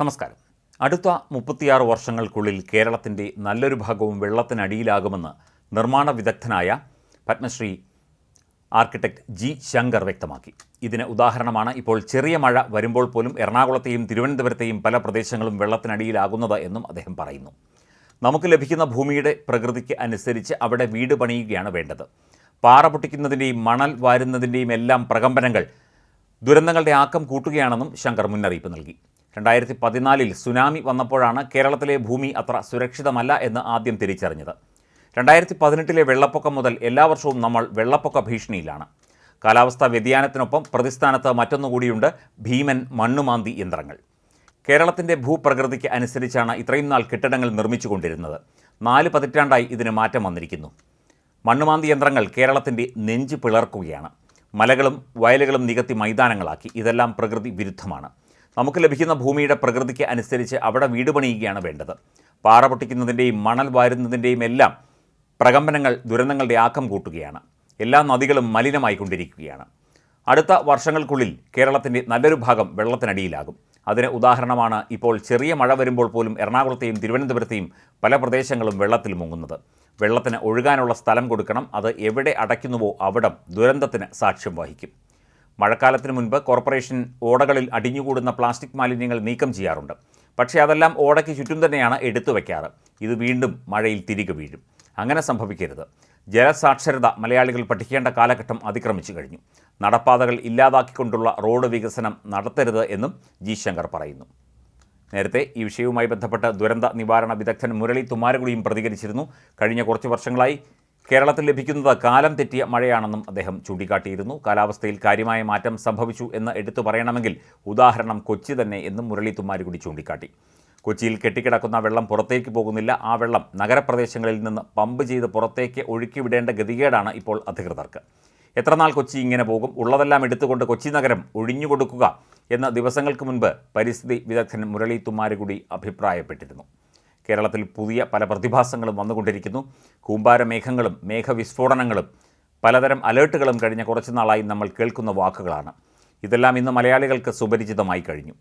നമസ്കാരം. അടുത്ത മുപ്പത്തിയാറ് വർഷങ്ങൾക്കുള്ളിൽ കേരളത്തിന്റെ നല്ലൊരു ഭാഗവും വെള്ളത്തിനടിയിലാകുമെന്ന് നിർമ്മാണ വിദഗ്ധനായ പത്മശ്രീ ആർക്കിടെക്ട് ജി ശങ്കർ വ്യക്തമാക്കി. ഇതിന് ഉദാഹരണമാണ് ഇപ്പോൾ ചെറിയ മഴ വരുമ്പോൾ പോലും എറണാകുളത്തെയും തിരുവനന്തപുരത്തെയും പല പ്രദേശങ്ങളും വെള്ളത്തിനടിയിലാകുന്നത് എന്നും അദ്ദേഹം പറയുന്നു. നമുക്ക് ലഭിക്കുന്ന ഭൂമിയുടെ പ്രകൃതിക്ക് അനുസരിച്ച് അവിടെ വീട് പണിയുകയാണ് വേണ്ടത്. പാറ പൊട്ടിക്കുന്നതിന്റെയും മണൽ വാരുന്നതിന്റെയും എല്ലാം പ്രകമ്പനങ്ങൾ ദുരന്തങ്ങളുടെ ആക്കം കൂട്ടുകയാണെന്നും ശങ്കർ മുന്നറിയിപ്പ് നൽകി. രണ്ടായിരത്തി പതിനാലിൽ സുനാമി വന്നപ്പോഴാണ് കേരളത്തിലെ ഭൂമി അത്ര സുരക്ഷിതമല്ല എന്ന് ആദ്യം തിരിച്ചറിഞ്ഞത്. രണ്ടായിരത്തി പതിനെട്ടിലെ വെള്ളപ്പൊക്കം മുതൽ എല്ലാ വർഷവും നമ്മൾ വെള്ളപ്പൊക്ക ഭീഷണിയിലാണ്. കാലാവസ്ഥാ വ്യതിയാനത്തിനൊപ്പം പ്രതിസ്ഥാനത്ത് മറ്റൊന്നുകൂടിയുണ്ട് ഭീമൻ മണ്ണുമാന്തി യന്ത്രങ്ങൾ. കേരളത്തിന്റെ ഭൂപ്രകൃതിക്ക് അനുസരിച്ചാണ് ഇത്രയും നാൾ കെട്ടിടങ്ങൾ നിർമ്മിച്ചുകൊണ്ടിരുന്നത്. നാല് പതിറ്റാണ്ടായി ഇതിന് മാറ്റം വന്നിരിക്കുന്നു. മണ്ണുമാന്തി യന്ത്രങ്ങൾ കേരളത്തിന്റെ നെഞ്ച് പിളർക്കുകയാണ്. മലകളും വയലുകളും നികത്തി മൈതാനങ്ങളാക്കി. ഇതെല്ലാം പ്രകൃതി വിരുദ്ധമാണ്. നമുക്ക് ലഭിക്കുന്ന ഭൂമിയുടെ പ്രകൃതിക്ക് അനുസരിച്ച് അവിടെ വീട് പണിയുകയാണ് വേണ്ടത്. പാറ പൊട്ടിക്കുന്നതിന്റെയും മണൽ വാരുന്നതിന്റെയും എല്ലാം പ്രകമ്പനങ്ങൾ ദുരന്തങ്ങളുടെ ആക്കം കൂട്ടുകയാണ്. എല്ലാ നദികളും മലിനമായിക്കൊണ്ടിരിക്കുകയാണ്. അടുത്ത വർഷങ്ങൾക്കുള്ളിൽ കേരളത്തിന്റെ നല്ലൊരു ഭാഗം വെള്ളത്തിനടിയിലാകും. അതിന് ഉദാഹരണമാണ് ഇപ്പോൾ ചെറിയ മഴ വരുമ്പോൾ പോലും എറണാകുളത്തെയും തിരുവനന്തപുരത്തെയും പല പ്രദേശങ്ങളും വെള്ളത്തിൽ മുങ്ങുന്നത്. വെള്ളത്തിന് ഒഴുകാനുള്ള സ്ഥലം കൊടുക്കണം. അത് എവിടെ അടയ്ക്കുന്നുവോ അവിടം ദുരന്തത്തിന് സാക്ഷ്യം വഹിക്കും. മഴക്കാലത്തിന് മുൻപ് കോർപ്പറേഷൻ ഓടകളിൽ അടിഞ്ഞുകൂടുന്ന പ്ലാസ്റ്റിക് മാലിന്യങ്ങൾ നീക്കം ചെയ്യാറുണ്ട്. പക്ഷേ അതെല്ലാം ഓടയ്ക്ക് ചുറ്റും തന്നെയാണ് എടുത്തു വയ്ക്കാറ് ഇത് വീണ്ടും മഴയിൽ തിരികെ വീഴും. അങ്ങനെ സംഭവിക്കരുത്. ജലസാക്ഷരത മലയാളികൾ പഠിക്കേണ്ട കാലഘട്ടം അതിക്രമിച്ചു കഴിഞ്ഞു. നടപ്പാതകൾ ഇല്ലാതാക്കിക്കൊണ്ടുള്ള റോഡ് വികസനം നടത്തരുത് എന്നും ജി ശങ്കർ പറയുന്നു. നേരത്തെ ഈ വിഷയവുമായി ബന്ധപ്പെട്ട് ദുരന്ത നിവാരണ വിദഗ്ധൻ മുരളി തുമാരകുളിയും പ്രതികരിച്ചിരുന്നു. കഴിഞ്ഞ കുറച്ച് വർഷങ്ങളായി കേരളത്തിൽ ലഭിക്കുന്നത് കാലം തെറ്റിയ മഴയാണെന്നും അദ്ദേഹം ചൂണ്ടിക്കാട്ടിയിരുന്നു. കാലാവസ്ഥയിൽ കാര്യമായ മാറ്റം സംഭവിച്ചു എന്ന് എടുത്തു പറയണമെങ്കിൽ ഉദാഹരണം കൊച്ചി തന്നെ എന്നും മുരളി തുമ്മാരുകുടി ചൂണ്ടിക്കാട്ടി. കൊച്ചിയിൽ കെട്ടിക്കിടക്കുന്ന വെള്ളം പുറത്തേക്ക് പോകുന്നില്ല. ആ വെള്ളം നഗരപ്രദേശങ്ങളിൽ നിന്ന് പമ്പ് ചെയ്ത് പുറത്തേക്ക് ഒഴുക്കിവിടേണ്ട ഗതികേടാണ് ഇപ്പോൾ അധികൃതർക്ക്. എത്രനാൾ കൊച്ചി ഇങ്ങനെ പോകും? ഉള്ളതെല്ലാം എടുത്തുകൊണ്ട് കൊച്ചി നഗരം ഒഴിഞ്ഞുകൊടുക്കുക എന്ന ദിവസങ്ങൾക്ക് മുൻപ് പരിസ്ഥിതി വിദഗ്ധൻ മുരളി തുമ്മാരുകുടി അഭിപ്രായപ്പെട്ടിരുന്നു. കേരളത്തിൽ പുതിയ പല പ്രതിഭാസങ്ങളും വന്നുകൊണ്ടിരിക്കുന്നു. കൂമ്പാരമേഘങ്ങളും മേഘവിസ്ഫോടനങ്ങളും പലതരം അലേർട്ടുകളും കഴിഞ്ഞ കുറച്ചു നാളായി നമ്മൾ കേൾക്കുന്ന വാക്കുകളാണ്. ഇതെല്ലാം ഇന്ന് മലയാളികൾക്ക് സുപരിചിതമായി കഴിഞ്ഞു.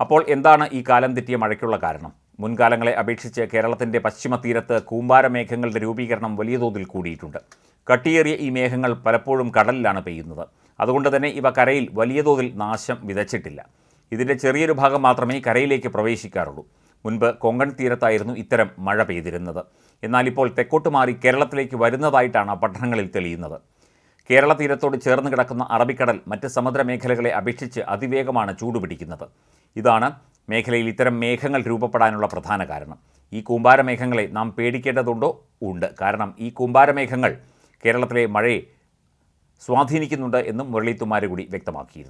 അപ്പോൾ എന്താണ് ഈ കാലം തെറ്റിയ മഴയ്ക്കുള്ള കാരണം? മുൻകാലങ്ങളെ അപേക്ഷിച്ച് കേരളത്തിന്റെ പശ്ചിമ തീരത്ത് കൂമ്പാരമേഘങ്ങളുടെ രൂപീകരണം വലിയ തോതിൽ കൂടിയിട്ടുണ്ട്. കട്ടിയേറിയ ഈ മേഘങ്ങൾ പലപ്പോഴും കടലിലാണ് പെയ്യുന്നത്. അതുകൊണ്ട് തന്നെ ഇവ കരയിൽ വലിയ തോതിൽ നാശം വിതച്ചിട്ടില്ല. ഇതിന്റെ ചെറിയൊരു ഭാഗം മാത്രമേ കരയിലേക്ക് പ്രവേശിക്കാറുള്ളൂ. മുൻപ് കൊങ്കൺ തീരത്തായിരുന്നു ഇത്തരം മഴ പെയ്തിരുന്നത്. എന്നാൽ ഇപ്പോൾ തെക്കോട്ട് മാറി കേരളത്തിലേക്ക് വരുന്നതായിട്ടാണ് പഠനങ്ങളിൽ തെളിയുന്നത്. കേരള തീരത്തോട് ചേർന്ന് കിടക്കുന്ന അറബിക്കടൽ മറ്റ് സമുദ്രമേഖലകളെ അപേക്ഷിച്ച് അതിവേഗമാണ് ചൂടുപിടിക്കുന്നത്. ഇതാണ് മേഖലയിൽ ഇത്തരം മേഘങ്ങൾ രൂപപ്പെടാനുള്ള പ്രധാന കാരണം. ഈ കൂമ്പാരമേഘങ്ങളെ നാം പേടിക്കേണ്ടതുണ്ടോ? ഉണ്ട്. കാരണം ഈ കൂമ്പാരമേഘങ്ങൾ കേരളത്തിലെ മഴയെ സ്വാധീനിക്കുന്നുണ്ട് എന്നും മുരളീത്തുമാരുകൂടി വ്യക്തമാക്കിയിരുന്നു.